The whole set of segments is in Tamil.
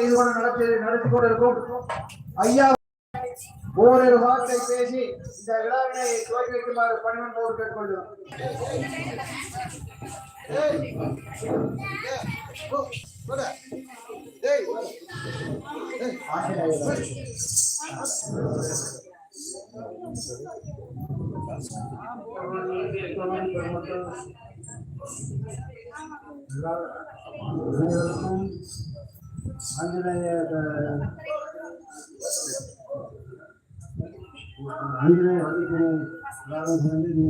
செய்து கொண்டு நடத்தி நடத்தி கொண்டிருக்கும் ஐயா ஓரிரு வார்த்தை பேசி இந்த விழாவினை துவக்கி வைக்குமாறு பணிவன்போடு கேட்டுக்கொள்கிறோம் அனைவருக்கும் ఆంజనేయ ఆంజనేయ ప్రారంభించండి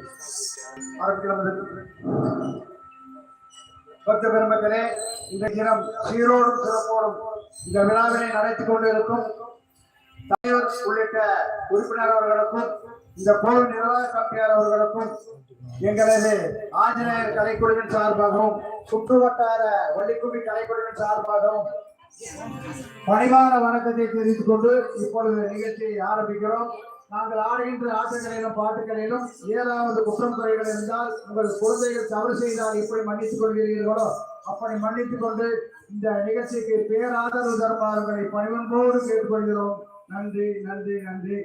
Thank you. பக்த பெருமக்களே இந்த தினம் சீரோடும் சிறப்போடும் இந்த விழாவினை நடத்தி கொண்டிருக்கும் தலைவர் உள்ளிட்ட உறுப்பினர் அவர்களுக்கும் இந்த கோவில் நிர்வாக கமிட்டியார் அவர்களுக்கும் எங்களது ஆஞ்சநேயர் கலைக்குழுவின் சார்பாகவும் சுற்று வட்டார வள்ளிக்குமி கலைக்குழுவின் சார்பாகவும் பணிவான வணக்கத்தை தெரிவித்துக் கொண்டு இப்பொழுது நிகழ்ச்சியை ஆரம்பிக்கிறோம். நாங்கள் ஆடுகின்ற ஆட்டங்களிலும் பாட்டுகளிலும் ஏதாவது குற்றம் குறைகள் இருந்தால் உங்கள் குழந்தைகள் தவறு செய்தால் எப்படி மன்னித்துக் கொள்கிறீர்களோ? அப்படி மன்னித்துக் கொண்டு இந்த நிகழ்ச்சிக்கு பேராதரவு தருமாறு உங்களை பணிவன்போடு கேட்டுக்கொள்கிறோம். நன்றி நன்றி நன்றி.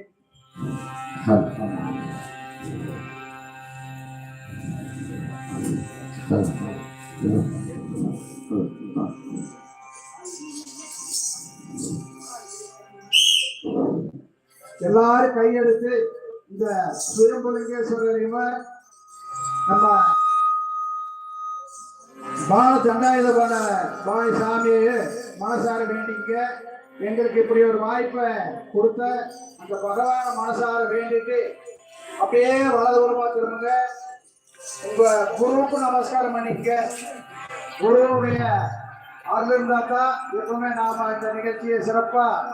எல்லாரும் கையெடுத்து இந்த சுயம்புலிங்கேஸ்வரரையும் நம்ம பால தண்டாயுத பண்ண பாய் சாமியை மனசார வேண்டிங்க. எங்களுக்கு இப்படி ஒரு வாய்ப்பை கொடுத்த அந்த பகவான மனசார வேண்டிட்டு அப்படியே வலதுபுறமா திரும்புங்க. உங்க குருவுக்கு நமஸ்காரம் பண்ணிக்க குருவுடைய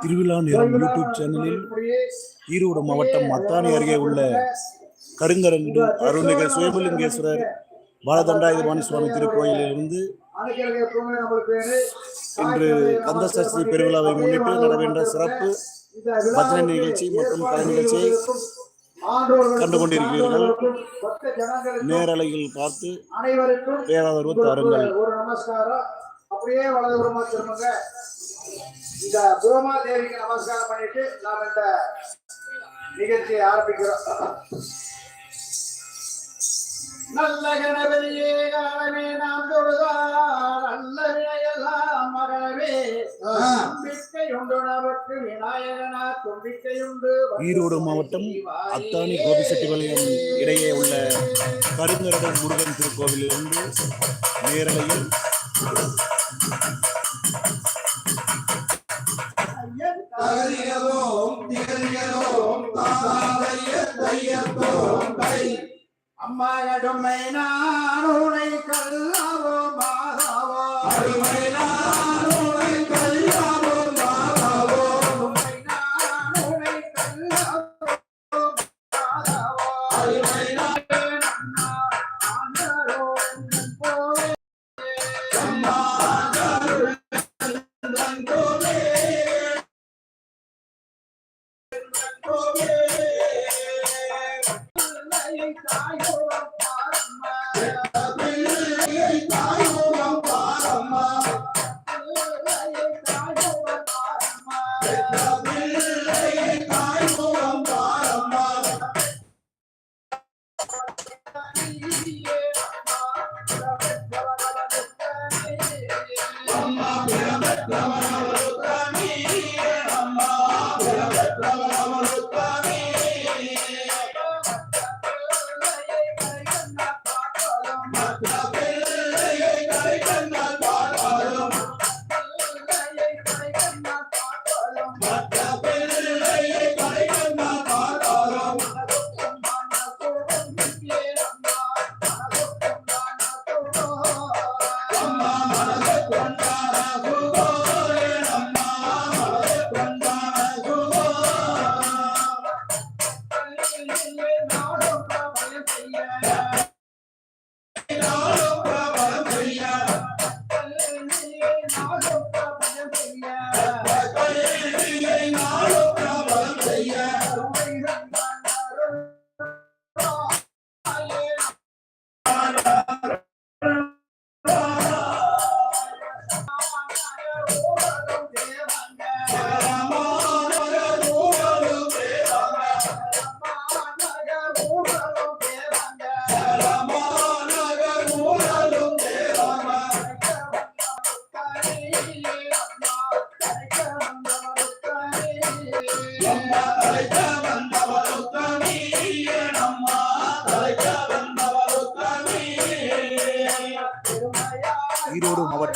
திருவிழா நேரம் யூடியூப் சேனலில் ஈரோடு மாவட்டம் மத்தானி அருகே உள்ள கருங்கரங்கு அருள்மிகு சுயபலிங்கேஸ்வரர் பாலதண்டாயுதபாணி சுவாமி திருக்கோயிலிலிருந்து இன்று கந்த சஷ்டி பெருவிழாவை முன்னிட்டு நடைபெற்ற சிறப்பு பஜனை நிகழ்ச்சி மற்றும் கலை நிகழ்ச்சியை கண்டு கொண்டிருக்கிறீர்கள் நேரலையில் பார்த்து பேராதரவு தாருங்கள் அப்படியே வலதுபுறமா திரும்புங்க. இந்த பூமா தேவிக்கு நமஸ்காரம் பண்ணிட்டு நாம இந்த நிகழ்ச்சியை ஆரம்பிக்கிறோம். நல்ல கணபதியே காலமே நாம் தொழுதார் நல்ல வினையெல்லாம் மகளவே. நம்பிக்கை உண்டு நமக்கு விநாயகனா தும்பிக்கை உண்டு. ஈரோடு மாவட்டம் அத்தானி கோபிசெட்டிபாளையம் இடையே உள்ள கருங்கரட முருகன் திருக்கோவிலிருந்து நேரலையில் தகதியதோம் நான் உனை கல்லாவோ மாதாவோ அடுமை நான்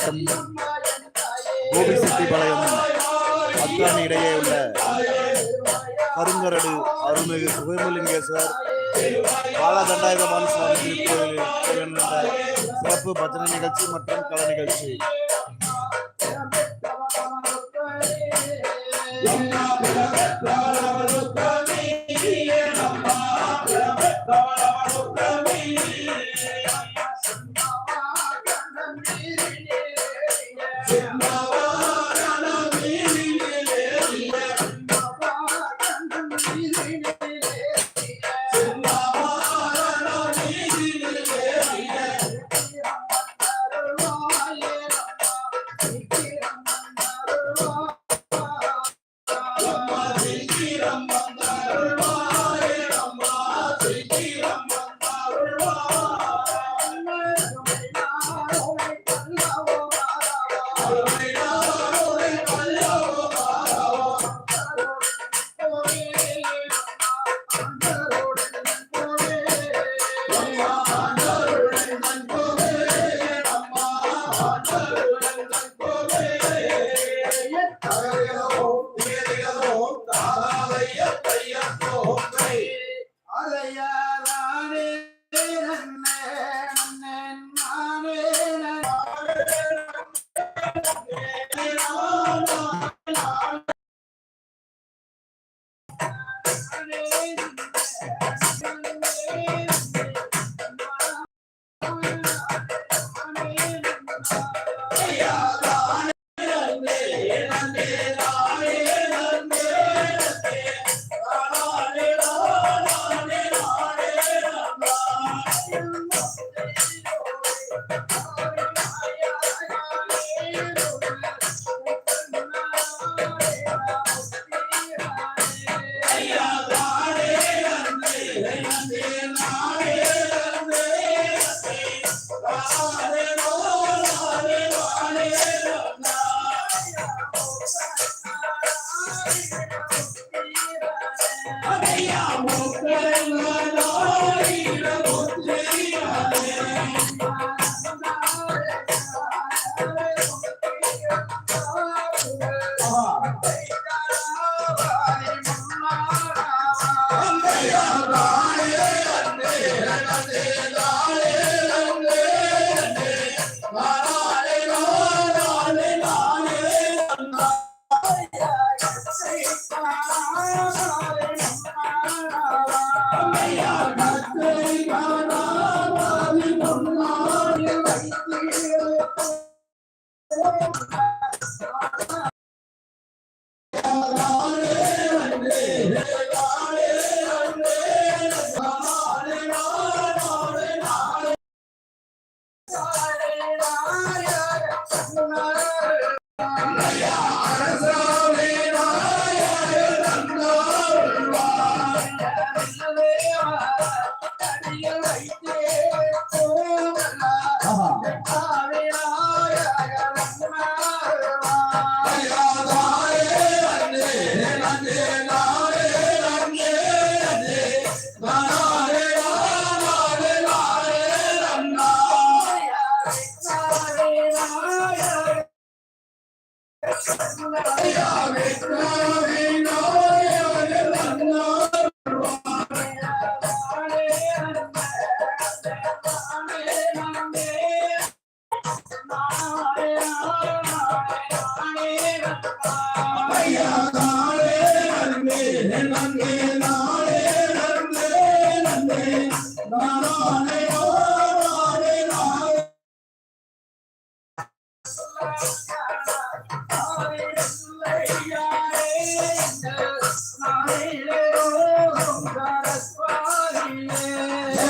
ஈரோடு மாவட்டம் அத்தானி இடையே உள்ள கருங்கரடு அருள்மிகு சுயம்பலிங்கேஸ்வர் காலதண்டாயுதபாண சுவாமி திருக்கோயில் சிறப்பு பஜனை நிகழ்ச்சி மற்றும் கலை நிகழ்ச்சி.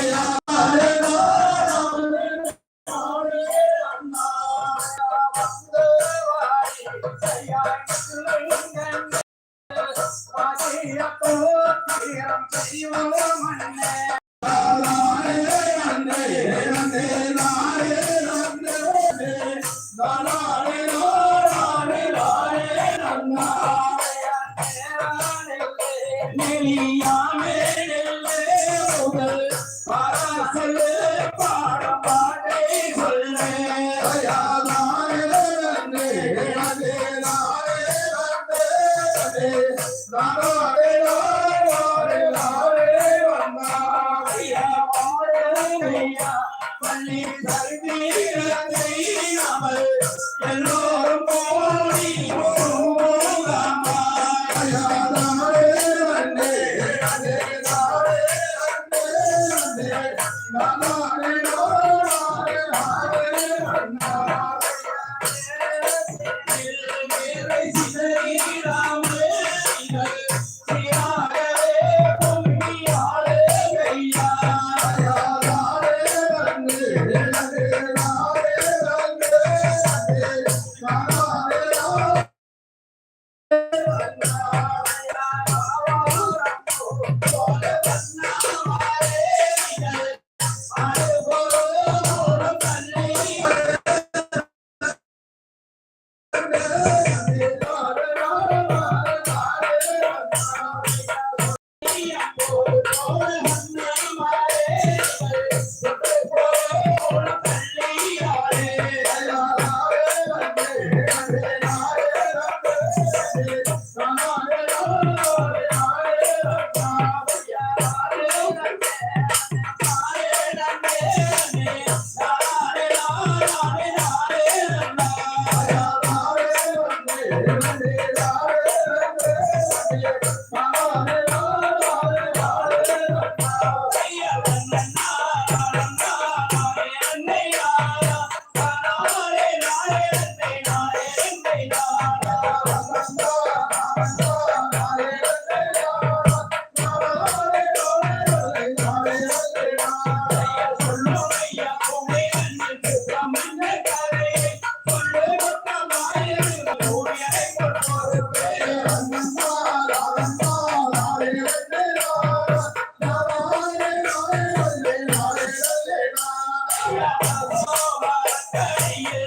Yeah. Yeah.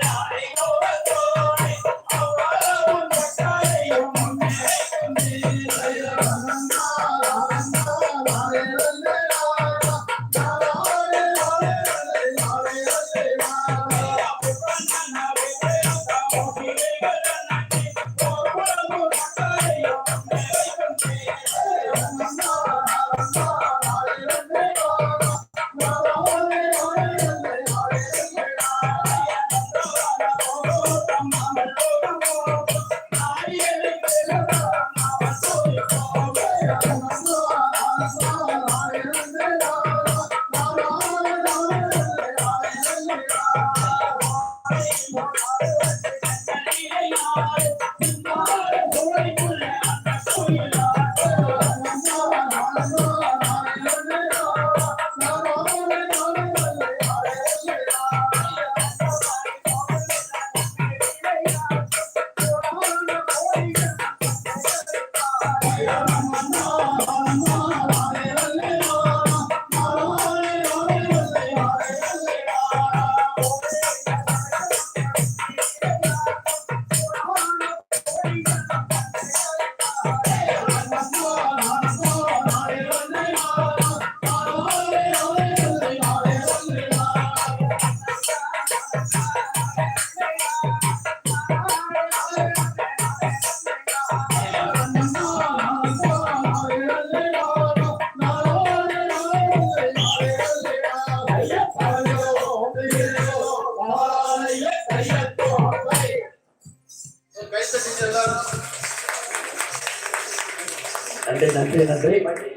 நன்றி நன்றி நன்றி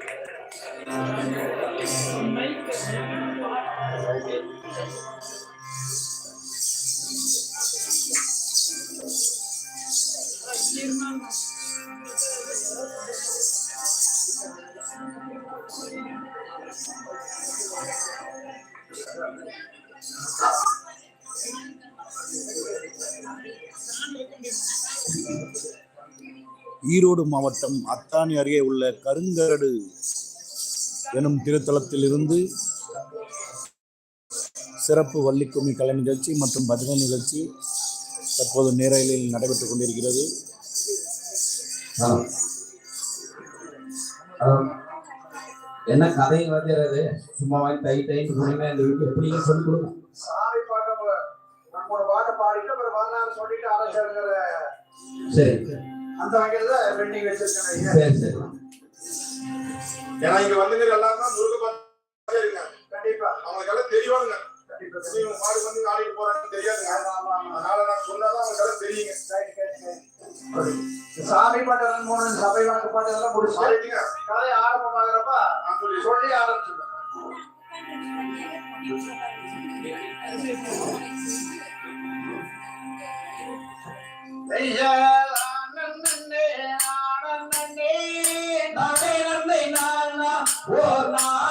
ஈரோடு மாவட்டம் அத்தானி அருகே உள்ள கருங்கரடு எனும் திருத்தலத்தில் இருந்து சிறப்பு வள்ளிக்கும்மி கலை நிகழ்ச்சி மற்றும் பஜனை நிகழ்ச்சி தற்போது நேரலையில் நடைபெற்றுக் கொண்டிருக்கிறது. என்ன வந்து அது சும்மா வாங்கி தை தைன்னு சொன்னீங்கன்னா இந்த வீட்டு எப்படிங்க சொல்லி கொடுங்க. சரி. அந்த வகையில பெண்டிங் வச்சிருக்கேன் ஐயா. சரி சரி. ஏன்னா இங்க வந்துங்க எல்லாரும் தான் முருக இருக்காங்க. கண்டிப்பா. அவங்களுக்கு எல்லாம் தெரியவானுங்க கண்டிப்பா இவங்க மாடு வந்து ஆடிட்டு போறாங்கன்னு தெரியாதுங்க. அதனால நான் சொன்னாதான் அவங்களுக்கு எல்லாம் தெரியுங்க சாமி பாட்டு மூணு சபை வழக்கு பாட்டு எல்லாம் முடிச்சு கதை ஆரம்பமாகிறப்ப சொல்லி சொல்லி ஆரம்பிச்சிருக்கோம் ஓ ஆனந்தே நானே நன்னே நானே ஓ நான்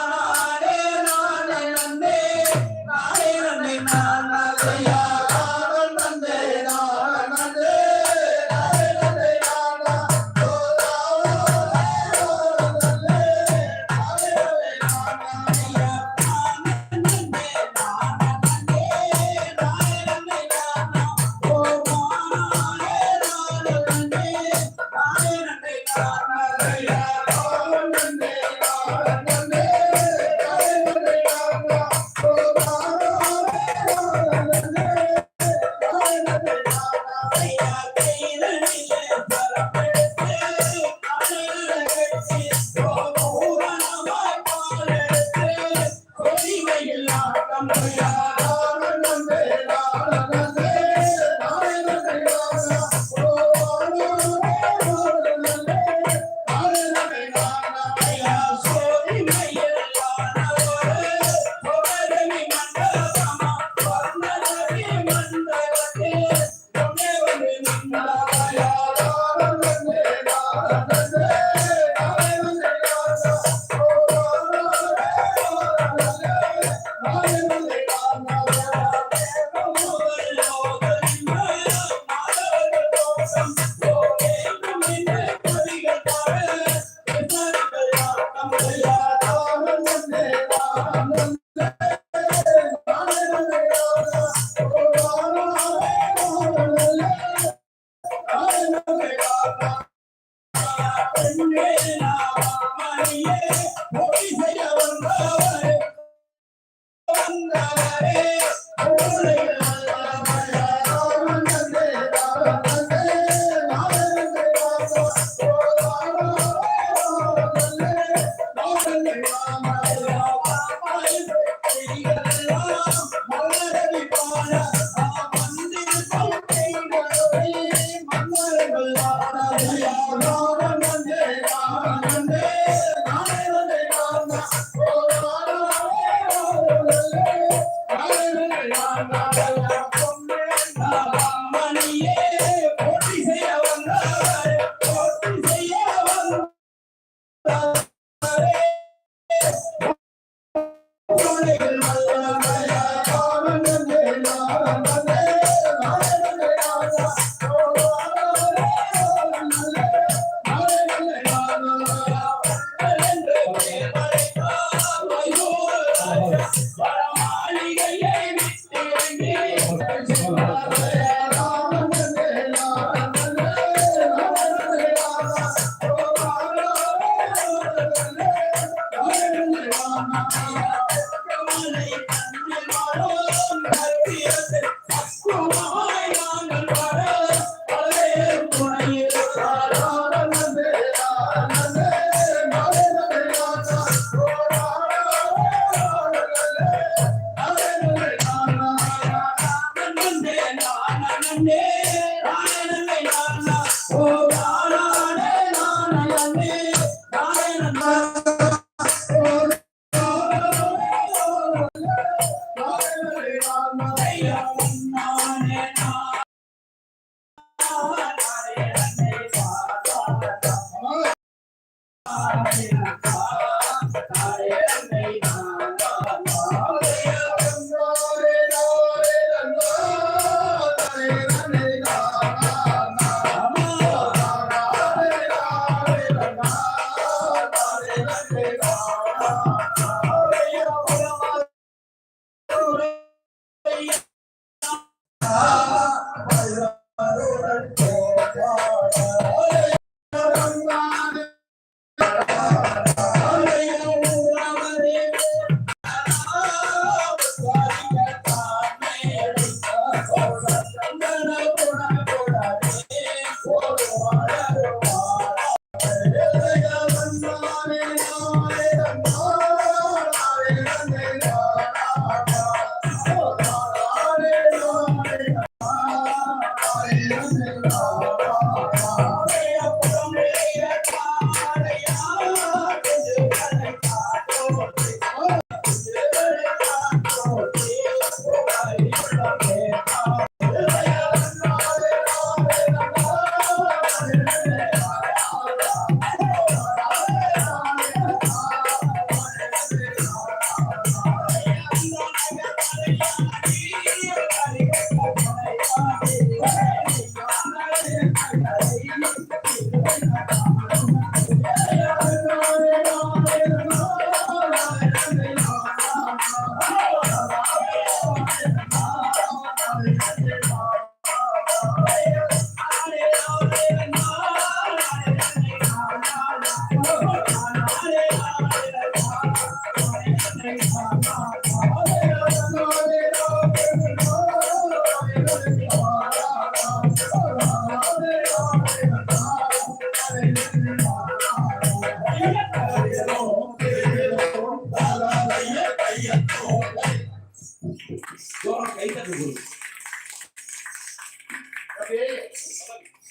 Hare Rama.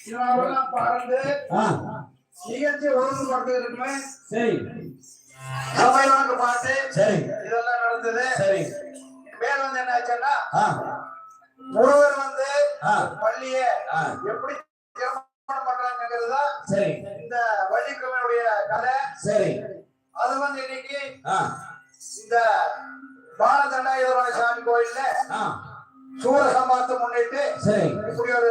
இதெல்லாம் பறந்து ஆ, நிகழ்ச்சி ஒழுங்கு படுத்து இருக்குமே சரி. சபைவாங்க பாட்டு சரி. இதெல்லாம் நடந்தது சரி. மேல வந்து என்ன ஆச்சுன்னா ஆ. முருகர் வந்து ஆ. பள்ளிய ஆ. எப்படி திருமணம் பண்றாங்கிறது தான் சரி. இந்த வள்ளிக்கிழமையுடைய கதை சரி. அது வந்து இன்னைக்கு ஆ. இந்த பாலதண்டாயுதராய சாமி கோயில்ல ஆ சூர சம்பாரத்தை முன்னிட்டு இப்படி ஒரு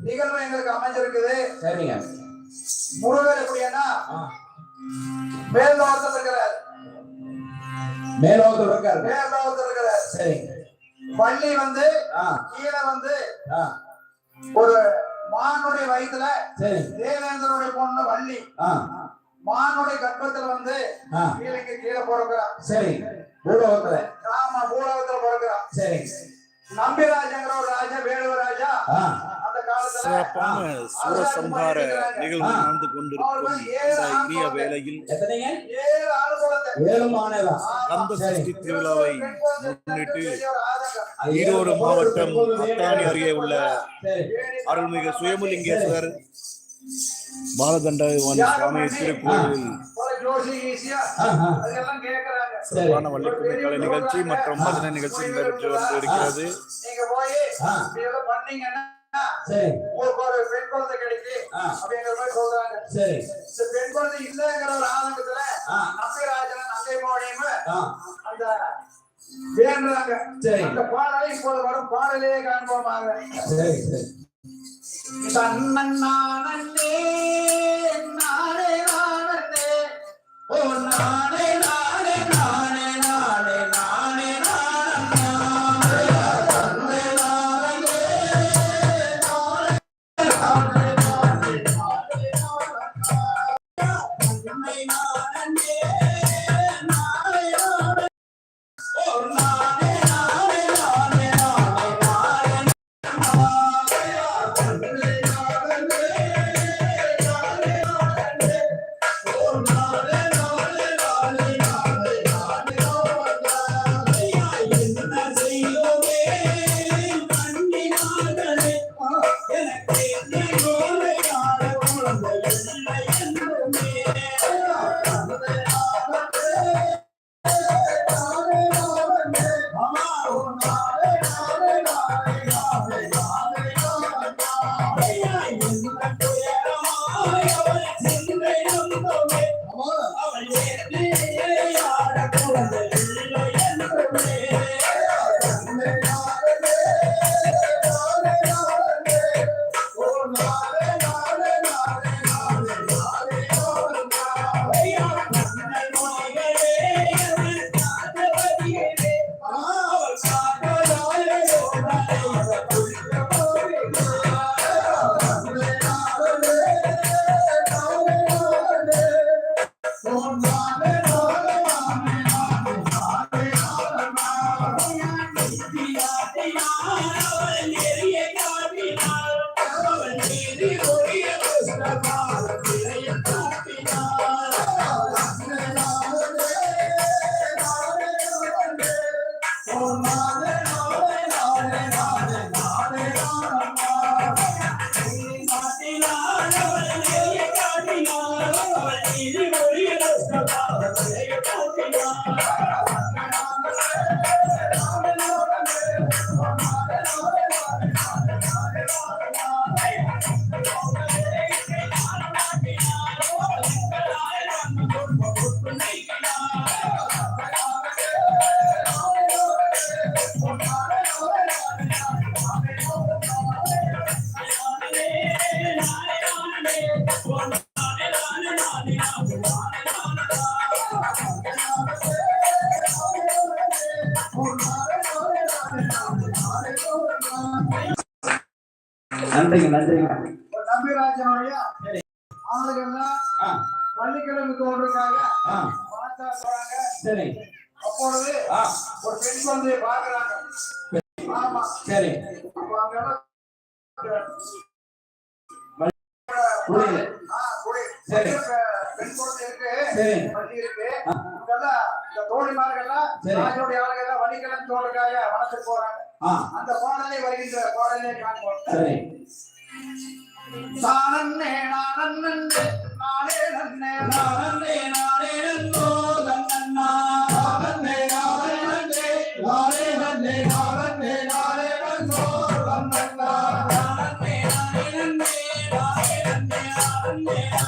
நிகழ்வு எங்களுக்கு அமைஞ்சிருக்குது. சரிங்க. முருகர் எப்படின்னா ஆ. மேல்நோக்கத்தில் இருக்கிறார். மேலோகத்தில் இருக்காரு. மேல்நோக்கத்தில் இருக்கிறார். சரி. பள்ளி வந்து கீழே வந்து ஒரு மானுடைய வயித்துல சரி. தேவேந்திரனுடைய பொண்ணு வள்ளி. மானுடைய கர்ப்பத்துல வந்து கீழே கீழே பிறக்கிறான் சரி. பூலோகத்துல. ஆமா பூலோகத்துல பிறக்கிறான் சரி. சிறப்பான சூரசம்ஹார நிகழ்வு நடந்து கொண்டிருக்கும் இந்திய வேலையில் திருவிழாவை முன்னிட்டு ஈரோடு மாவட்டம் பத்தானி அருகே உள்ள அருள்மிகு சுயமலிங்கேஸ்வர் பாலதண்டாயுவான் சுவாமி திருக்கோவில் சிறப்பான வள்ளிக்குமி கலை நிகழ்ச்சி மற்றும் மதுரை நிகழ்ச்சி நடைபெற்று வந்து இருக்கிறது வேண்டாங்க அந்த பாடலை இப்போது வரும் பாடலே காண்போமாக தன்னே Oh, my நன்றிங்க நன்றிங்க நம்பிராஜனுடைய ஆளுகள்லாம் பள்ளிக்கிழமை தோன்றுக்காக பார்த்தா போறாங்க. சரி. அப்பொழுது ஒரு பெண் குழந்தையை பார்க்கறாங்க. ஆமா. சரி. அப்ப. சரி. பெண் குழந்தை இருக்கு. சரி. வண்டி இருக்கு. இதெல்லாம் இந்த தோழிமார்கள்லாம் சரி. தாயோடைய ஆளுகெல்லாம் வணிகலன் தோளுக்காக வனத்துக்கு போறாங்க. அந்த பாடலை வருகின்ற பாடலை காண்போம். சரி. தானன்னே நானன்னே நானே நன்னே நானே நானே நன்னோ தன்னன்னா நானே நானே நானே நன்னே நானே நானே நன்னோ தன்னன்னா நானே நானே நன்னே நானே நன்னே நானே நானே நன்னோ